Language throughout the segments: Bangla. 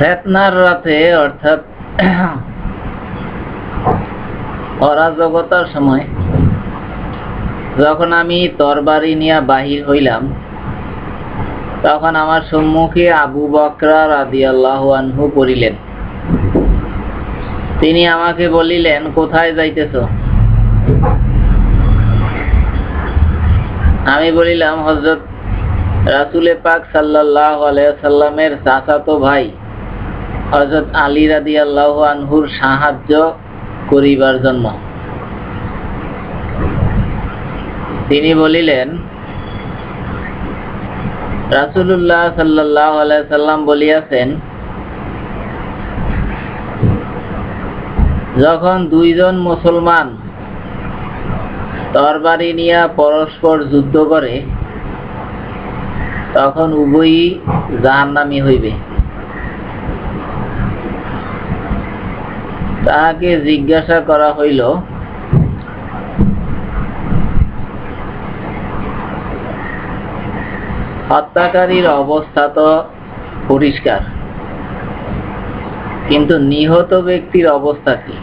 ফেতনার রাতে, অর্থাৎ অরাজকতার সময়, যখন আমি তরবারি নিয়ে বাহির হইলাম, তখন আমার সম্মুখে আবু বকরা রাদিয়াল্লাহু আনহু পড়িলেন। তিনি আমাকে বলিলেন, কোথায় যাইতেছ? আমি বলিলাম হজরত রাসুলে পাক সাল্লাহ আলাইসাল্লামের চাচাতো ভাই। হজরত আলী রাদি আল্লাহ আনহুর সাহায্য করিবার জন্য। তিনি বলিলেন রাসুল্লাহ সাল্লাহ আলাইসাল্লাম বলিয়াছেন, যখন দুইজন মুসলমান তরবারি নিয়ে পরস্পর যুদ্ধ করে, তখন উভয়ই জাহান্নামি হইবে। তাহাকে জিজ্ঞাসা করা হইল, হত্যাকারীর অবস্থা তো পরিষ্কার, কিন্তু নিহত ব্যক্তির অবস্থা কি?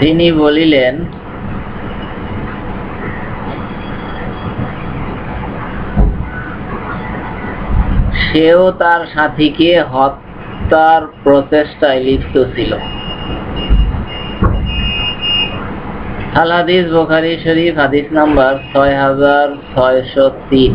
তিনি বলিলেন সেও তার সাথীকে হত্যার প্রচেষ্টায় লিপ্ত ছিল। আল হাদিস বোখারি শরীফ হাদিস নাম্বার ছয় হাজার ছয়শো তিন।